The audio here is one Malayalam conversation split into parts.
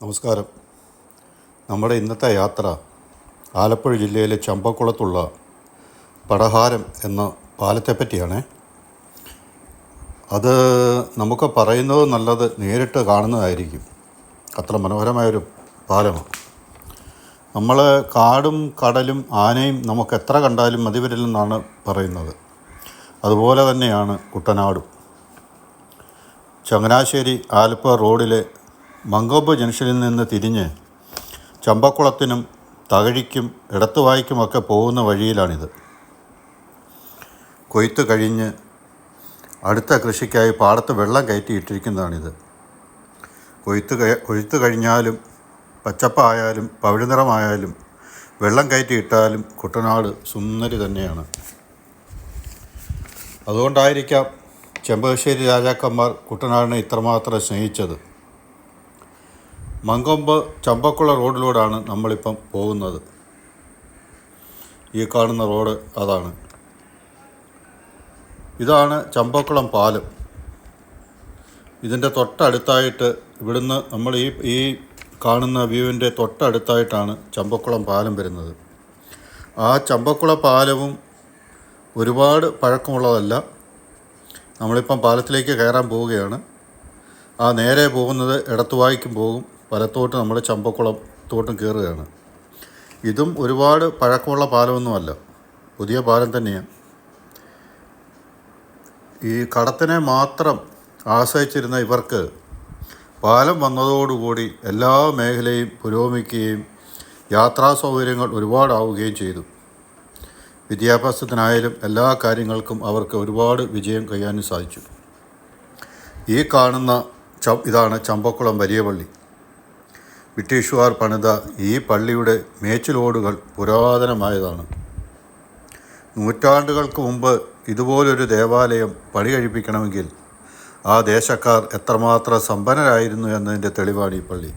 നമസ്കാരം. നമ്മുടെ ഇന്നത്തെ യാത്ര ആലപ്പുഴ ജില്ലയിലെ ചമ്പക്കുളത്തുള്ള പടഹാരം എന്ന പാലത്തെപ്പറ്റിയാണ്. അത് നമുക്ക് പറയുന്നത് നല്ലത് നേരിട്ട് കാണുന്നതായിരിക്കും. അത്ര മനോഹരമായൊരു പാലമാണ്. നമ്മൾ കാടും കടലും ആനയും നമുക്ക് എത്ര കണ്ടാലും മതി വരില്ലെന്നാണ് പറയുന്നത്. അതുപോലെ തന്നെയാണ് കുട്ടനാടും. ചങ്ങനാശ്ശേരി ആലപ്പുഴ റോഡിലെ മങ്കോമ്പ് ജംഗ്ഷനിൽ നിന്ന് തിരിഞ്ഞ് ചമ്പക്കുളത്തിനും തകഴിക്കും ഇടത്തുവായിക്കുമൊക്കെ പോകുന്ന വഴിയിലാണിത്. കൊയ്ത്ത് കഴിഞ്ഞ് അടുത്ത കൃഷിക്കായി പാടത്ത് വെള്ളം കയറ്റിയിട്ടിരിക്കുന്നതാണിത്. കൊയ്ത്ത് കൊയ്ത്ത് കഴിഞ്ഞാലും പച്ചപ്പായാലും പവിഴനിറമായാലും വെള്ളം കയറ്റിയിട്ടാലും കുട്ടനാട് സുന്ദരി തന്നെയാണ്. അതുകൊണ്ടായിരിക്കാം ചെമ്പകശ്ശേരി രാജാക്കന്മാർ കുട്ടനാടിനെ ഇത്രമാത്രം സ്നേഹിച്ചത്. മങ്കൊമ്പ് ചമ്പക്കുള റോഡിലൂടെയാണ് നമ്മളിപ്പം പോകുന്നത്. ഈ കാണുന്ന റോഡ് അതാണ്. ഇതാണ് ചമ്പക്കുളം പാലം. ഇതിന്റെ തൊട്ടടുത്തായിട്ട് ഇവിടുന്ന് നമ്മൾ ഈ ഈ കാണുന്ന വ്യൂവിന്റെ തൊട്ടടുത്തായിട്ടാണ് ചമ്പക്കുളം പാലം വരുന്നത്. ആ ചമ്പക്കുള പാലവും ഒരുപാട് പഴക്കമുള്ളതല്ല. നമ്മളിപ്പം പാലത്തിലേക്ക് കയറാൻ പോവുകയാണ്. ആ നേരെ പോകുന്നത് ഇടത്തുവായിക്കും പോകും. വലത്തോട്ട് നമ്മൾ ചമ്പക്കുളത്തോട്ടും കയറുകയാണ്. ഇതും ഒരുപാട് പഴക്കമുള്ള പാലമൊന്നുമല്ല. പുതിയ പാലം തന്നെയാണ് ഈ കടത്തിനെ മാത്രം ആശ്രയിച്ചിരുന്ന ഇവർക്ക് പാലം വന്നതോടുകൂടി എല്ലാ മേഖലയും പുരോഗമിക്കുകയും യാത്രാ സൗകര്യങ്ങൾ ഒരുപാടാവുകയും ചെയ്തു. വിദ്യാഭ്യാസത്തിനായാലും എല്ലാ കാര്യങ്ങൾക്കും അവർക്ക് ഒരുപാട് വിജയം കഴിയാനും സാധിച്ചു. ഈ കാണുന്ന ഇതാണ് ചമ്പക്കുളം വലിയ പള്ളി. ബ്രിട്ടീഷുകാർ പണിത ഈ പള്ളിയുടെ മേച്ചിലോടുകൾ പുരാതനമായതാണ്. നൂറ്റാണ്ടുകൾക്ക് മുമ്പ് ഇതുപോലൊരു ദേവാലയം പണി കഴിപ്പിക്കണമെങ്കിൽ ആ ദേശക്കാർ എത്രമാത്രം സമ്പന്നരായിരുന്നു എന്നതിന്റെ തെളിവാണ് ഈ പള്ളി.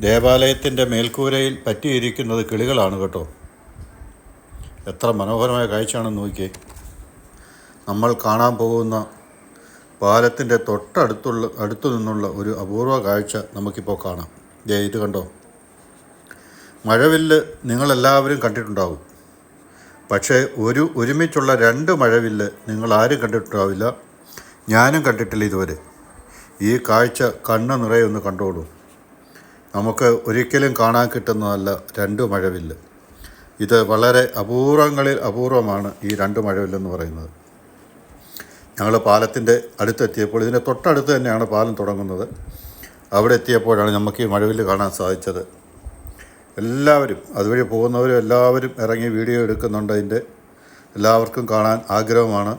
ദേവാലയത്തിന്റെ മേൽക്കൂരയിൽ പറ്റിയിരിക്കുന്നത് കിളികളാണ് കേട്ടോ. എത്ര മനോഹരമായ കാഴ്ചയാണെന്ന് നോക്കിയേ. നമ്മൾ കാണാൻ പോകുന്ന പാലത്തിന്റെ തൊട്ടടുത്തുള്ള അടുത്തു നിന്നുള്ള ഒരു അപൂർവ കാഴ്ച നമുക്കിപ്പോൾ കാണാം. ദേ ഇത് കണ്ടോ? മഴവില്ല് നിങ്ങളെല്ലാവരും കണ്ടിട്ടുണ്ടാവും. പക്ഷേ ഒരു ഒരുമിച്ചുള്ള രണ്ട് മഴവില്ല് നിങ്ങൾ ആരും കണ്ടിട്ടുണ്ടാവില്ല. ഞാനും കണ്ടിട്ടില്ല ഇതുവരെ. ഈ കാഴ്ച കണ്ണ് നിറയെ ഒന്ന് കണ്ടോളൂ. നമുക്ക് ഒരിക്കലും കാണാൻ കിട്ടുന്നതല്ല രണ്ട് മഴവില്ല്. ഇത് വളരെ അപൂർവങ്ങളിൽ അപൂർവമാണ് ഈ രണ്ട് മഴവില്ലെന്ന് പറയുന്നത്. ഞങ്ങൾ പാലത്തിന്റെ അടുത്തെത്തിയപ്പോൾ ഇതിന്റെ തൊട്ടടുത്ത് തന്നെയാണ് പാലം തുടങ്ങുന്നത്. അവിടെ എത്തിയപ്പോഴാണ് നമുക്ക് ഈ മഴവിൽ കാണാൻ സാധിച്ചത്. എല്ലാവരും അതുവഴി പോകുന്നവരും എല്ലാവരും ഇറങ്ങി വീഡിയോ എടുക്കുന്നുണ്ട് അതിന്റെ. എല്ലാവർക്കും കാണാൻ ആഗ്രഹമാണ്.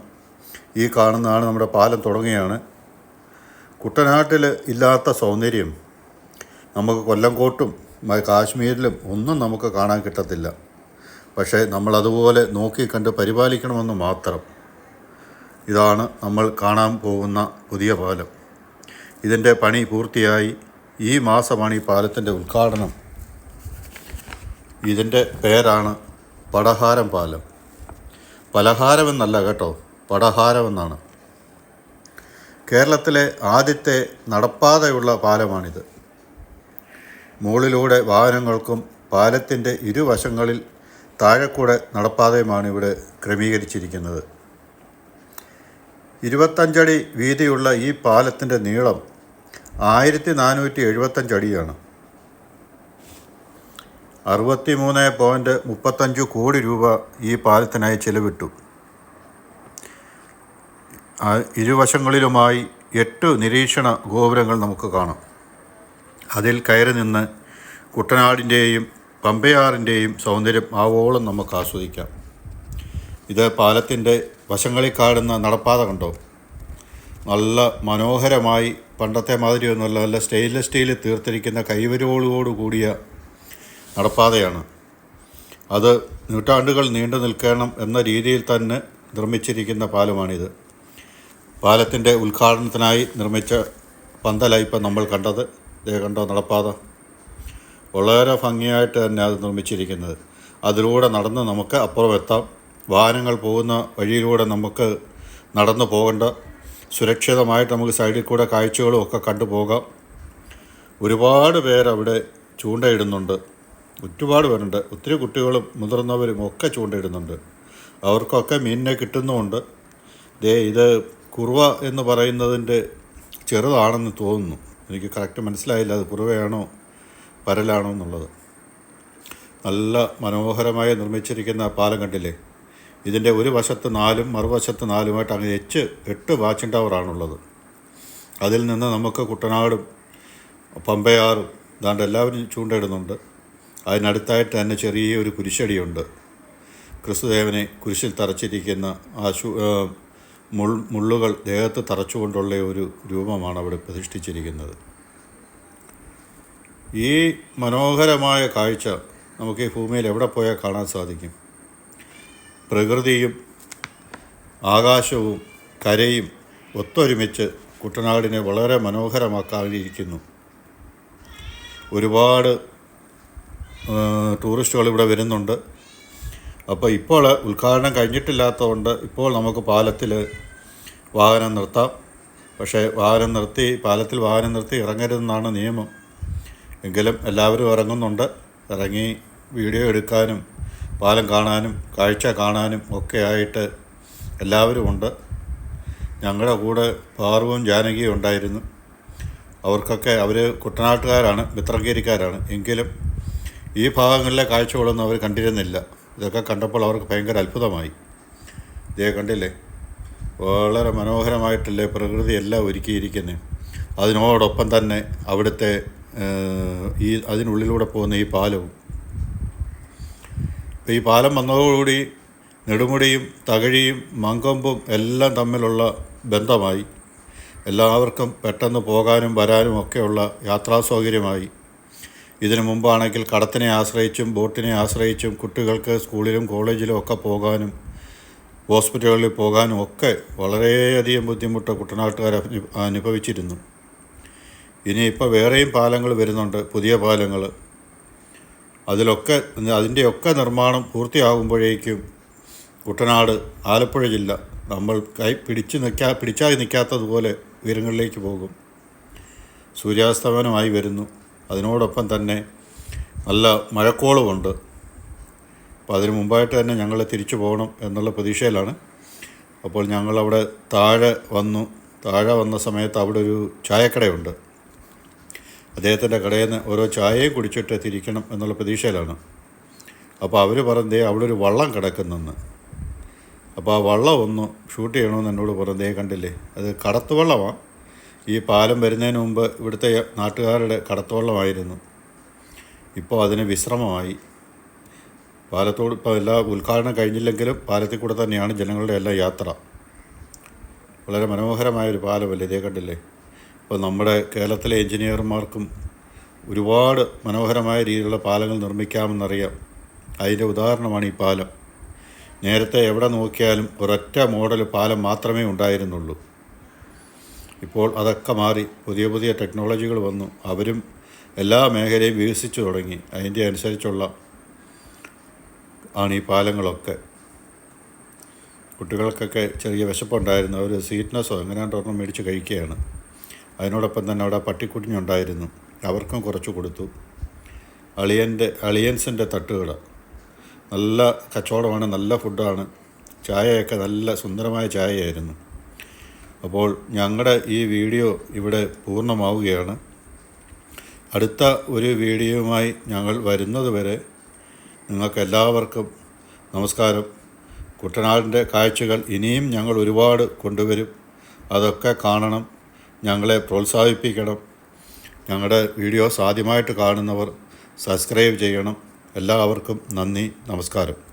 ഈ കാണുന്നതാണ് നമ്മുടെ പാലം തുടങ്ങുകയാണ്. കുട്ടനാട്ടിൽ ഇല്ലാത്ത സൗന്ദര്യം നമുക്ക് കൊല്ലംകോട്ടും കാശ്മീരിലും ഒന്നും നമുക്ക് കാണാൻ കിട്ടത്തില്ല. പക്ഷേ നമ്മളതുപോലെ നോക്കി കണ്ട് പരിപാലിക്കണമെന്ന് മാത്രം. ഇതാണ് നമ്മൾ കാണാൻ പോകുന്ന പുതിയ പാലം. ഇതിന്റെ പണി പൂർത്തിയായി. ഈ മാസമാണ് ഈ പാലത്തിന്റെ ഉദ്ഘാടനം. ഇതിന്റെ പേരാണ് പടഹാരം പാലം. പലഹാരമെന്നല്ല കേട്ടോ പടഹാരമെന്നാണ് കേരളത്തിലെ ആദ്യത്തെ നടപ്പാതയുള്ള പാലമാണിത്. മുകളിലൂടെ വാഹനങ്ങൾക്കും പാലത്തിന്റെ ഇരുവശങ്ങളിൽ താഴെക്കൂടെ നടപ്പാതയുമാണ് ഇവിടെ ക്രമീകരിച്ചിരിക്കുന്നത്. ഇരുപത്തഞ്ചടി വീതിയുള്ള ഈ പാലത്തിന്റെ നീളം ആയിരത്തി നാനൂറ്റി എഴുപത്തഞ്ചടിയാണ് അറുപത്തി മൂന്ന് പോയിന്റ് മുപ്പത്തഞ്ച് കോടി രൂപ ഈ പാലത്തിനായി ചെലവിട്ടു. ഇരുവശങ്ങളിലുമായി എട്ട് നിരീക്ഷണ ഗോപുരങ്ങൾ നമുക്ക് കാണാം. അതിൽ കയറി നിന്ന് കുട്ടനാടിന്റെയും പമ്പയാറിന്റെയും സൗന്ദര്യം ആവോളം നമുക്ക് ആസ്വദിക്കാം. ഇത് പാലത്തിന്റെ വശങ്ങളിൽ കാണുന്ന നടപ്പാത കണ്ടോ? നല്ല മനോഹരമായി പണ്ടത്തെ മാതിരിയൊന്നുമല്ല നല്ല സ്റ്റെയിൻലെസ് സ്റ്റീലിൽ തീർത്തിരിക്കുന്ന കൈവരോളോട് കൂടിയ നടപ്പാതയാണ്. അത് നൂറ്റാണ്ടുകൾ നീണ്ടു നിൽക്കണം എന്ന രീതിയിൽ തന്നെ നിർമ്മിച്ചിരിക്കുന്ന പാലമാണിത്. പാലത്തിന്റെ ഉദ്ഘാടനത്തിനായി നിർമ്മിച്ച പന്തലായി ഇപ്പം നമ്മൾ കണ്ടത്. ഇതേ കണ്ടോ നടപ്പാത? വളരെ ഭംഗിയായിട്ട് തന്നെ അത് നിർമ്മിച്ചിരിക്കുന്നത്. അതിലൂടെ നടന്ന് നമുക്ക് അപ്പുറം എത്താം. വാഹനങ്ങൾ പോകുന്ന വഴിയിലൂടെ നമുക്ക് നടന്നു പോകേണ്ട സുരക്ഷിതമായിട്ട് നമുക്ക് സൈഡിൽ കൂടെ കാഴ്ചകളും ഒക്കെ കണ്ടു പോകാം. ഒരുപാട് പേരവിടെ ചൂണ്ടയിടുന്നുണ്ട്. ഒരുപാട് പേരുണ്ട്. ഒത്തിരി കുട്ടികളും മുതിർന്നവരും ഒക്കെ ചൂണ്ടയിടുന്നുണ്ട്. അവർക്കൊക്കെ മീനിനെ കിട്ടുന്നുമുണ്ട്. ദേ ഇത് കുറുവ എന്ന് പറയുന്നതിന്റെ ചെറുതാണെന്ന് തോന്നുന്നു. എനിക്ക് കറക്റ്റ് മനസ്സിലായില്ല. അത് കുറുവയാണോ പരലാണോ എന്നുള്ളത്. നല്ല മനോഹരമായി നിർമ്മിച്ചിരിക്കുന്ന പാലം കണ്ടില്ലേ? ഇതിന്റെ ഒരു വശത്ത് നാലും മറുവശത്ത് നാലുമായിട്ട് അങ്ങനെ എച്ച് എട്ട് വാച്ചിങ് ടവറാണുള്ളത് അതിൽ നിന്ന് നമുക്ക് കുട്ടനാടും പമ്പയാറും ദാണ്ട് എല്ലാവരും ചൂണ്ടയിടുന്നുണ്ട്. അതിനടുത്തായിട്ട് തന്നെ ചെറിയൊരു കുരിശടിയുണ്ട്. ക്രിസ്തുദേവനെ കുരിശിൽ തറച്ചിരിക്കുന്ന ആ ശു മുൾ മുള്ളുകൾ ദേഹത്ത് തറച്ചുകൊണ്ടുള്ള ഒരു രൂപമാണ് അവിടെ പ്രതിഷ്ഠിച്ചിരിക്കുന്നത്. ഈ മനോഹരമായ കാഴ്ച നമുക്ക് ഈ ഭൂമിയിൽ എവിടെ പോയാൽ കാണാൻ സാധിക്കും? പ്രകൃതിയും ആകാശവും കരയും ഒത്തൊരുമിച്ച് കുട്ടനാടിനെ വളരെ മനോഹരമാക്കാനിരിക്കുന്നു. ഒരുപാട് ടൂറിസ്റ്റുകൾ ഇവിടെ വരുന്നുണ്ട്. അപ്പോൾ ഇപ്പോൾ ഉദ്ഘാടനം കഴിഞ്ഞിട്ടില്ലാത്തതുകൊണ്ട് ഇപ്പോൾ നമുക്ക് പാലത്തിൽ വാഹനം നിർത്താം. പക്ഷേ വാഹനം നിർത്തി പാലത്തിൽ വാഹനം നിർത്തി ഇറങ്ങരുതെന്നാണ് നിയമം. എങ്കിലും എല്ലാവരും ഇറങ്ങുന്നുണ്ട്. ഇറങ്ങി വീഡിയോ എടുക്കാനും പാലം കാണാനും കാഴ്ച കാണാനും ഒക്കെ ആയിട്ട് എല്ലാവരും ഉണ്ട്. ഞങ്ങളുടെ കൂടെ പാർവവും ജാനകിയും ഉണ്ടായിരുന്നു. അവർക്കൊക്കെ അവർ കുട്ടനാട്ടുകാരാണ് മിത്രങ്കേരിക്കാരാണ് എങ്കിലും ഈ ഭാഗങ്ങളിലെ കാഴ്ചകളൊന്നും അവർ കണ്ടിരുന്നില്ല. ഇതൊക്കെ കണ്ടപ്പോൾ അവർക്ക് ഭയങ്കര അത്ഭുതമായി. ഇതേ കണ്ടില്ലേ? വളരെ മനോഹരമായിട്ടല്ലേ പ്രകൃതി എല്ലാം ഒരുക്കിയിരിക്കുന്നത് അതിനോടൊപ്പം തന്നെ അവിടുത്തെ ഈ അതിനുള്ളിലൂടെ പോകുന്ന ഈ പാലവും. ഈ പാലം വന്നതോടുകൂടി നെടുമുടിയും തകഴിയും മങ്കൊമ്പും എല്ലാം തമ്മിലുള്ള ബന്ധമായി. എല്ലാവർക്കും പെട്ടെന്ന് പോകാനും വരാനും ഒക്കെയുള്ള യാത്രാ സൗകര്യമായി. ഇതിനു മുമ്പാണെങ്കിൽ കടത്തിനെ ആശ്രയിച്ചും ബോട്ടിനെ ആശ്രയിച്ചും കുട്ടികൾക്ക് സ്കൂളിലും കോളേജിലും ഒക്കെ പോകാനും ഹോസ്പിറ്റലുകളിൽ പോകാനും ഒക്കെ വളരെയധികം ബുദ്ധിമുട്ട് കുട്ടനാട്ടുകാർ അനു- അനുഭവിച്ചിരുന്നു. ഇനിയിപ്പോൾ വേറെയും പാലങ്ങൾ വരുന്നുണ്ട് പുതിയ പാലങ്ങൾ. അതിലൊക്കെ അതിന്റെയൊക്കെ നിർമ്മാണം പൂർത്തിയാകുമ്പോഴേക്കും കുട്ടനാട് ആലപ്പുഴ ജില്ല നമ്മൾ കൈ പിടിച്ച് നിൽക്കാ പിടിച്ചായി നിൽക്കാത്തതുപോലെ ഉയരങ്ങളിലേക്ക് പോകും. സൂര്യാസ്തമനമായി വരുന്നു. അതിനോടൊപ്പം തന്നെ നല്ല മഴക്കോളുമുണ്ട്. അപ്പോൾ അതിന് മുമ്പായിട്ട് തന്നെ ഞങ്ങൾ തിരിച്ചു പോകണം എന്നുള്ള പ്രതീക്ഷയിലാണ്. അപ്പോൾ ഞങ്ങളവിടെ താഴെ വന്നു. താഴെ വന്ന സമയത്ത് അവിടെ ഒരു ചായക്കടയുണ്ട്. അദ്ദേഹത്തിന്റെ കടയിൽ നിന്ന് ഓരോ ചായയും കുടിച്ചിട്ട് തിരിക്കണം എന്നുള്ള പ്രതീക്ഷയിലാണ്. അപ്പോൾ അവർ പറഞ്ഞതേ അവിടെ ഒരു വള്ളം കിടക്കുന്നെന്ന്. അപ്പോൾ ആ വള്ളം ഒന്ന് ഷൂട്ട് ചെയ്യണമെന്ന് എന്നോട് പറഞ്ഞതേ കണ്ടില്ലേ അത് കടത്തു വള്ളമാണ് ഈ പാലം വരുന്നതിന് മുമ്പ് ഇവിടുത്തെ നാട്ടുകാരുടെ കടത്തുവള്ളമായിരുന്നു. ഇപ്പോൾ അതിന് വിശ്രമമായി. പാലത്തോട് ഇപ്പോൾ എല്ലാ ഉദ്ഘാടനം കഴിഞ്ഞില്ലെങ്കിലും പാലത്തിൽ കൂടെ തന്നെയാണ് ജനങ്ങളുടെ എല്ലാ യാത്ര. വളരെ മനോഹരമായൊരു പാലമല്ലേ ഇതേ കണ്ടില്ലേ? ഇപ്പോൾ നമ്മുടെ കേരളത്തിലെ എഞ്ചിനീയർമാർക്കും ഒരുപാട് മനോഹരമായ രീതിയിലുള്ള പാലങ്ങൾ നിർമ്മിക്കാമെന്നറിയാം. അതിന്റെ ഉദാഹരണമാണ് ഈ പാലം. നേരത്തെ എവിടെ നോക്കിയാലും ഒരൊറ്റ മോഡൽ പാലം മാത്രമേ ഉണ്ടായിരുന്നുള്ളൂ. ഇപ്പോൾ അതൊക്കെ മാറി പുതിയ പുതിയ ടെക്നോളജികൾ വന്നു. അവരും എല്ലാ മേഖലയും വികസിച്ചു തുടങ്ങി. അതിന്റെ അനുസരിച്ചുള്ള ആണ് ഈ പാലങ്ങളൊക്കെ. കുട്ടികൾക്കൊക്കെ ചെറിയ വിശപ്പുണ്ടായിരുന്നു. അവർ സ്വീറ്റ്നസ്സോ എങ്ങനെയാണ്ടോ ഒരെണ്ണം മേടിച്ച് കഴിക്കുകയാണ്. അതിനോടൊപ്പം തന്നെ അവിടെ പട്ടിക്കുട്ടിഞ്ഞുണ്ടായിരുന്നു അവർക്കും കുറച്ച് കൊടുത്തു. അളിയന്റെ അളിയൻസിന്റെ തട്ടുകട. നല്ല കച്ചവടമാണ് നല്ല ഫുഡാണ്. ചായയൊക്കെ നല്ല സുന്ദരമായ ചായയായിരുന്നു. അപ്പോൾ ഞങ്ങളുടെ ഈ വീഡിയോ ഇവിടെ പൂർണമാവുകയാണ്. അടുത്ത ഒരു വീഡിയോയുമായി ഞങ്ങൾ വരുന്നത് വരെ നിങ്ങൾക്കെല്ലാവർക്കും നമസ്കാരം. കുട്ടനാടിന്റെ കാഴ്ചകൾ ഇനിയും ഞങ്ങൾ ഒരുപാട് കൊണ്ടുവരും. അതൊക്കെ കാണണം. ഞങ്ങളെ പ്രോത്സാഹിപ്പിക്കണം. ഞങ്ങളുടെ വീഡിയോസ് ആദ്യമായിട്ട് കാണുന്നവർ സബ്സ്ക്രൈബ് ചെയ്യണം. എല്ലാവർക്കും നന്ദി നമസ്കാരം.